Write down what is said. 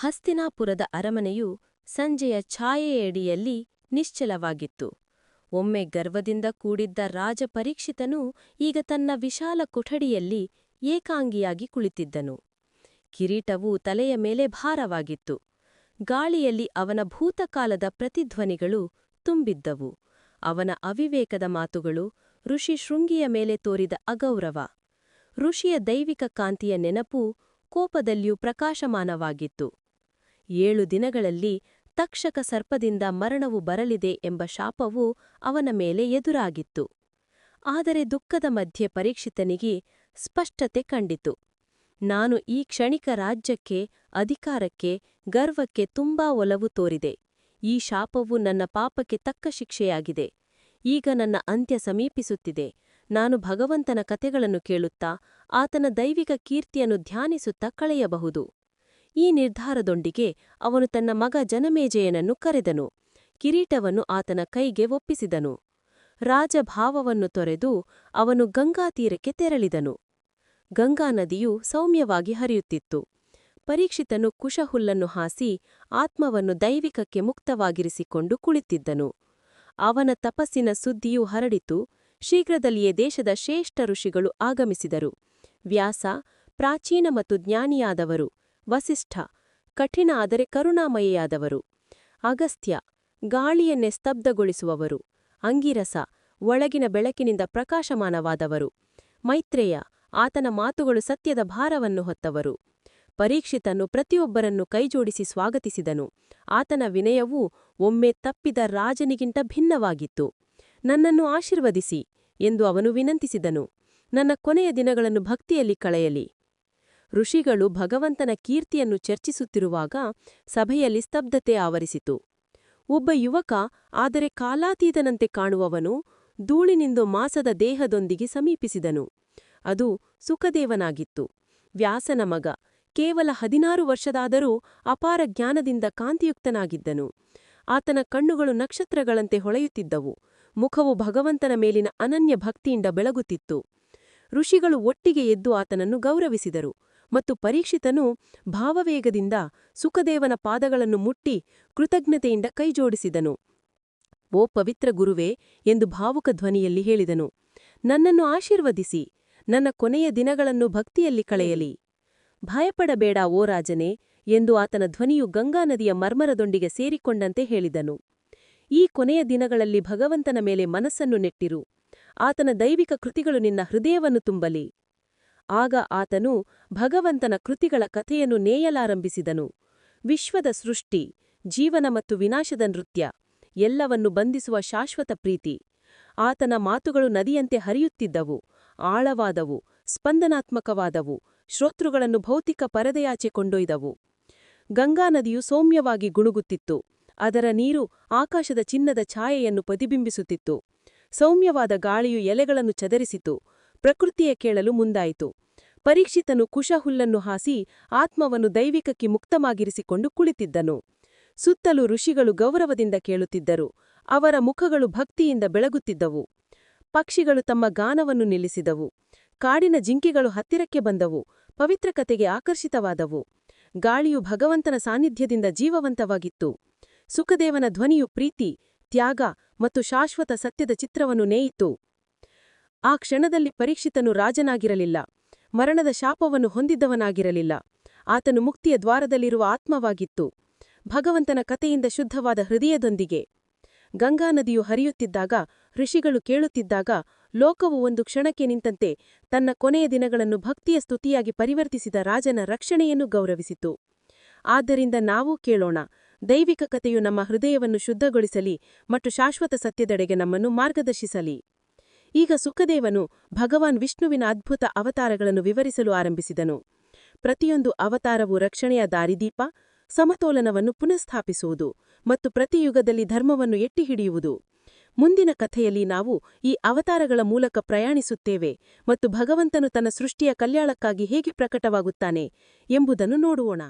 ಹಸ್ತಿನಾಪುರದ ಅರಮನೆಯು ಸಂಜೆಯ ಛಾಯೆಯಡಿಯಲ್ಲಿ ನಿಶ್ಚಲವಾಗಿತ್ತು. ಒಮ್ಮೆ ಗರ್ವದಿಂದ ಕೂಡಿದ್ದ ರಾಜಪರೀಕ್ಷಿತನು ಈಗ ತನ್ನ ವಿಶಾಲ ಕೊಠಡಿಯಲ್ಲಿ ಏಕಾಂಗಿಯಾಗಿ ಕುಳಿತಿದ್ದನು. ಕಿರೀಟವು ತಲೆಯ ಮೇಲೆ ಭಾರವಾಗಿತ್ತು. ಗಾಳಿಯಲ್ಲಿ ಅವನ ಭೂತಕಾಲದ ಪ್ರತಿಧ್ವನಿಗಳು ತುಂಬಿದ್ದವು. ಅವನ ಅವಿವೇಕದ ಮಾತುಗಳು ಋಷಿ ಶೃಂಗಿಯ ಮೇಲೆ ತೋರಿದ ಅಗೌರವ. ಋಷಿಯ ದೈವಿಕ ಕಾಂತಿಯ ನೆನಪು ಕೋಪದಲ್ಲಿಯೂ ಪ್ರಕಾಶಮಾನವಾಗಿತ್ತು. ಏಳು ದಿನಗಳಲ್ಲಿ ತಕ್ಷಕ ಸರ್ಪದಿಂದ ಮರಣವು ಬರಲಿದೆ ಎಂಬ ಶಾಪವು ಅವನ ಮೇಲೆ ಎದುರಾಗಿತ್ತು. ಆದರೆ ದುಃಖದ ಮಧ್ಯೆ ಪರೀಕ್ಷಿತನಿಗೆ ಸ್ಪಷ್ಟತೆ ಕಂಡಿತು. ನಾನು ಈ ಕ್ಷಣಿಕ ರಾಜ್ಯಕ್ಕೆ, ಅಧಿಕಾರಕ್ಕೆ, ಗರ್ವಕ್ಕೆ ತುಂಬಾ ಒಲವು ತೋರಿದೆ. ಈ ಶಾಪವು ನನ್ನ ಪಾಪಕ್ಕೆ ತಕ್ಕ ಶಿಕ್ಷೆಯಾಗಿದೆ. ಈಗ ನನ್ನ ಅಂತ್ಯ ಸಮೀಪಿಸುತ್ತಿದೆ. ನಾನು ಭಗವಂತನ ಕಥೆಗಳನ್ನು ಕೇಳುತ್ತಾ, ಆತನ ದೈವಿಕ ಕೀರ್ತಿಯನ್ನು ಧ್ಯಾನಿಸುತ್ತಾ ಕಳೆಯಬಹುದು. ಈ ನಿರ್ಧಾರದೊಂದಿಗೆ ಅವನು ತನ್ನ ಮಗ ಜನಮೇಜಯನನ್ನು ಕರೆದನು. ಕಿರೀಟವನ್ನು ಆತನ ಕೈಗೆ ಒಪ್ಪಿಸಿದನು. ರಾಜಭಾವವನ್ನು ತೊರೆದು ಅವನು ಗಂಗಾತೀರಕ್ಕೆ ತೆರಳಿದನು. ಗಂಗಾ ನದಿಯು ಸೌಮ್ಯವಾಗಿ ಹರಿಯುತ್ತಿತ್ತು. ಪರೀಕ್ಷಿತನು ಕುಶಹುಲ್ಲನ್ನು ಹಾಸಿ ಆತ್ಮವನ್ನು ದೈವಿಕಕ್ಕೆ ಮುಕ್ತವಾಗಿರಿಸಿಕೊಂಡು ಕುಳಿತಿದ್ದನು ಅವನ ತಪಸ್ಸಿನ ಸುದ್ದಿಯೂ ಹರಡಿತು. ಶೀಘ್ರದಲ್ಲಿಯೇ ದೇಶದ ಶ್ರೇಷ್ಠ ಋಷಿಗಳು ಆಗಮಿಸಿದರು. ವ್ಯಾಸ, ಪ್ರಾಚೀನ ಮತ್ತು ಜ್ಞಾನಿಯಾದವರು. ವಸಿಷ್ಠ, ಕಠಿಣ ಆದರೆ ಕರುಣಾಮಯಿಯಾದವರು. ಅಗಸ್ತ್ಯ, ಗಾಳಿಯನ್ನೇ ಸ್ತಬ್ಧಗೊಳಿಸುವವರು. ಅಂಗಿರಸ, ಒಳಗಿನ ಬೆಳಕಿನಿಂದ ಪ್ರಕಾಶಮಾನವಾದವರು. ಮೈತ್ರೇಯ, ಆತನ ಮಾತುಗಳು ಸತ್ಯದ ಭಾರವನ್ನು ಹೊತ್ತವರು. ಪರೀಕ್ಷಿತನು ಪ್ರತಿಯೊಬ್ಬರನ್ನು ಕೈಜೋಡಿಸಿ ಸ್ವಾಗತಿಸಿದನು. ಆತನ ವಿನಯವೂ ಒಮ್ಮೆ ತಪ್ಪಿದ ರಾಜನಿಗಿಂತ ಭಿನ್ನವಾಗಿತ್ತು. ನನ್ನನ್ನು ಆಶೀರ್ವದಿಸಿ ಎಂದು ಅವನು ವಿನಂತಿಸಿದನು. ನನ್ನ ಕೊನೆಯ ದಿನಗಳನ್ನು ಭಕ್ತಿಯಲ್ಲಿ ಕಳೆಯಲಿ. ಋಷಿಗಳು ಭಗವಂತನ ಕೀರ್ತಿಯನ್ನು ಚರ್ಚಿಸುತ್ತಿರುವಾಗ ಸಭೆಯಲ್ಲಿ ಸ್ತಬ್ಧತೆ ಆವರಿಸಿತು. ಒಬ್ಬ ಯುವಕ ಆದರೆ ಕಾಲಾತೀತನಂತೆ ಕಾಣುವವನು ಧೂಳಿನಿಂದ ಮಾಸದ ದೇಹದೊಂದಿಗೆ ಸಮೀಪಿಸಿದನು. ಅದು ಸುಖದೇವನಾಗಿತ್ತು. ವ್ಯಾಸನ ಮಗ, ಕೇವಲ ಹದಿನಾರು ವರ್ಷದಾದರೂ ಅಪಾರ ಜ್ಞಾನದಿಂದ ಕಾಂತಿಯುಕ್ತನಾಗಿದ್ದನು. ಆತನ ಕಣ್ಣುಗಳು ನಕ್ಷತ್ರಗಳಂತೆ ಹೊಳೆಯುತ್ತಿದ್ದವು. ಮುಖವು ಭಗವಂತನ ಮೇಲಿನ ಅನನ್ಯ ಭಕ್ತಿಯಿಂದ ಬೆಳಗುತ್ತಿತ್ತು. ಋಷಿಗಳು ಒಟ್ಟಿಗೆ ಎದ್ದು ಆತನನ್ನು ಗೌರವಿಸಿದರು. ಮತ್ತು ಪರೀಕ್ಷಿತನು ಭಾವವೇಗದಿಂದ ಸುಖದೇವನ ಪಾದಗಳನ್ನು ಮುಟ್ಟಿ ಕೃತಜ್ಞತೆಯಿಂದ ಕೈಜೋಡಿಸಿದನು. ಓ ಪವಿತ್ರ ಗುರುವೇ ಎಂದು ಭಾವುಕ ಧ್ವನಿಯಲ್ಲಿ ಹೇಳಿದನು. ನನ್ನನ್ನು ಆಶೀರ್ವದಿಸಿ, ನನ್ನ ಕೊನೆಯ ದಿನಗಳನ್ನು ಭಕ್ತಿಯಲ್ಲಿ ಕಳೆಯಲಿ. ಭಯಪಡಬೇಡ ಓ ರಾಜನೇ ಎಂದು ಆತನ ಧ್ವನಿಯು ಗಂಗಾ ನದಿಯ ಮರ್ಮರದೊಂದಿಗೆ ಸೇರಿಕೊಂಡಂತೆ ಹೇಳಿದನು. ಈ ಕೊನೆಯ ದಿನಗಳಲ್ಲಿ ಭಗವಂತನ ಮೇಲೆ ಮನಸ್ಸನ್ನು ನೆಟ್ಟಿರು. ಆತನ ದೈವಿಕ ಕೃತಿಗಳು ನಿನ್ನ ಹೃದಯವನ್ನು ತುಂಬಲಿ. ಆಗ ಆತನು ಭಗವಂತನ ಕೃತಿಗಳ ಕಥೆಯನ್ನು ನೇಯಲಾರಂಭಿಸಿದನು. ವಿಶ್ವದ ಸೃಷ್ಟಿ, ಜೀವನ ಮತ್ತು ವಿನಾಶದ ನೃತ್ಯ, ಎಲ್ಲವನ್ನು ಬಂಧಿಸುವ ಶಾಶ್ವತ ಪ್ರೀತಿ, ಆತನ ಮಾತುಗಳು ನದಿಯಂತೆ ಹರಿಯುತ್ತಿದ್ದವು, ಆಳವಾದವು, ಸ್ಪಂದನಾತ್ಮಕವಾದವು, ಶ್ರೋತೃಗಳನ್ನು ಭೌತಿಕ ಪರದೆಯಾಚೆ ಕೊಂಡೊಯ್ದವು. ಗಂಗಾ ನದಿಯು ಸೌಮ್ಯವಾಗಿ ಗುಣುಗುತ್ತಿತ್ತು, ಅದರ ನೀರು ಆಕಾಶದ ಚಿನ್ನದ ಛಾಯೆಯನ್ನು ಪ್ರತಿಬಿಂಬಿಸುತ್ತಿತ್ತು. ಸೌಮ್ಯವಾದ ಗಾಳಿಯು ಎಲೆಗಳನ್ನು ಚದರಿಸಿತು ಪ್ರಕೃತಿಯ ಕೇಳಲು ಮುಂದಾಯಿತು. ಪರೀಕ್ಷಿತನು ಕುಶಹುಲ್ಲನ್ನು ಹಾಸಿ ಆತ್ಮವನ್ನು ದೈವಿಕಕ್ಕೆ ಮುಕ್ತಮಾಗಿರಿಸಿಕೊಂಡು ಕುಳಿತಿದ್ದನು. ಸುತ್ತಲೂ ಋಷಿಗಳು ಗೌರವದಿಂದ ಕೇಳುತ್ತಿದ್ದರು. ಅವರ ಮುಖಗಳು ಭಕ್ತಿಯಿಂದ ಬೆಳಗುತ್ತಿದ್ದವು. ಪಕ್ಷಿಗಳು ತಮ್ಮ ಗಾನವನ್ನು ನಿಲ್ಲಿಸಿದವು. ಕಾಡಿನ ಜಿಂಕೆಗಳು ಹತ್ತಿರಕ್ಕೆ ಬಂದವು. ಪವಿತ್ರ ಕತೆಗೆ ಆಕರ್ಷಿತವಾದವು. ಗಾಳಿಯು ಭಗವಂತನ ಸಾನ್ನಿಧ್ಯದಿಂದ ಜೀವವಂತವಾಗಿತ್ತು. ಸುಖದೇವನ ಧ್ವನಿಯು ಪ್ರೀತಿ, ತ್ಯಾಗ ಮತ್ತು ಶಾಶ್ವತ ಸತ್ಯದ ಚಿತ್ರವನ್ನು ನೇಯಿತು. ಆ ಕ್ಷಣದಲ್ಲಿ ಪರೀಕ್ಷಿತನು ರಾಜನಾಗಿರಲಿಲ್ಲ. ಮರಣದ ಶಾಪವನ್ನು ಹೊಂದಿದ್ದವನಾಗಿರಲಿಲ್ಲ. ಆತನು ಮುಕ್ತಿಯ ದ್ವಾರದಲ್ಲಿರುವ ಆತ್ಮವಾಗಿತ್ತು. ಭಗವಂತನ ಕತೆಯಿಂದ ಶುದ್ಧವಾದ ಹೃದಯದೊಂದಿಗೆ ಗಂಗಾ ನದಿಯು ಹರಿಯುತ್ತಿದ್ದಾಗ, ಋಷಿಗಳು ಕೇಳುತ್ತಿದ್ದಾಗ, ಲೋಕವು ಒಂದು ಕ್ಷಣಕ್ಕೆ ನಿಂತಂತೆ ತನ್ನ ಕೊನೆಯ ದಿನಗಳನ್ನು ಭಕ್ತಿಯ ಸ್ತುತಿಯಾಗಿ ಪರಿವರ್ತಿಸಿದ ರಾಜನ ರಕ್ಷಣೆಯನ್ನು ಗೌರವಿಸಿತು. ಆದ್ದರಿಂದ ನಾವೂ ಕೇಳೋಣ, ದೈವಿಕ ಕಥೆಯು ನಮ್ಮ ಹೃದಯವನ್ನು ಶುದ್ಧಗೊಳಿಸಲಿ ಮತ್ತು ಶಾಶ್ವತ ಸತ್ಯದೆಡೆಗೆ ನಮ್ಮನ್ನು ಮಾರ್ಗದರ್ಶಿಸಲಿ. ಈಗ ಸುಖದೇವನು ಭಗವಾನ್ ವಿಷ್ಣುವಿನ ಅದ್ಭುತ ಅವತಾರಗಳನ್ನು ವಿವರಿಸಲು ಆರಂಭಿಸಿದನು. ಪ್ರತಿಯೊಂದು ಅವತಾರವು ರಕ್ಷಣೆಯ ದಾರಿದೀಪ, ಸಮತೋಲನವನ್ನು ಪುನಃಸ್ಥಾಪಿಸುವುದು ಮತ್ತು ಪ್ರತಿಯುಗದಲ್ಲಿ ಧರ್ಮವನ್ನು ಎಟ್ಟಿಹಿಡಿಯುವುದು. ಮುಂದಿನ ಕಥೆಯಲ್ಲಿ ನಾವು ಈ ಅವತಾರಗಳ ಮೂಲಕ ಪ್ರಯಾಣಿಸುತ್ತೇವೆ ಮತ್ತು ಭಗವಂತನು ತನ್ನ ಸೃಷ್ಟಿಯ ಕಲ್ಯಾಣಕ್ಕಾಗಿ ಹೇಗೆ ಪ್ರಕಟವಾಗುತ್ತಾನೆ ಎಂಬುದನ್ನು ನೋಡುವೋಣ.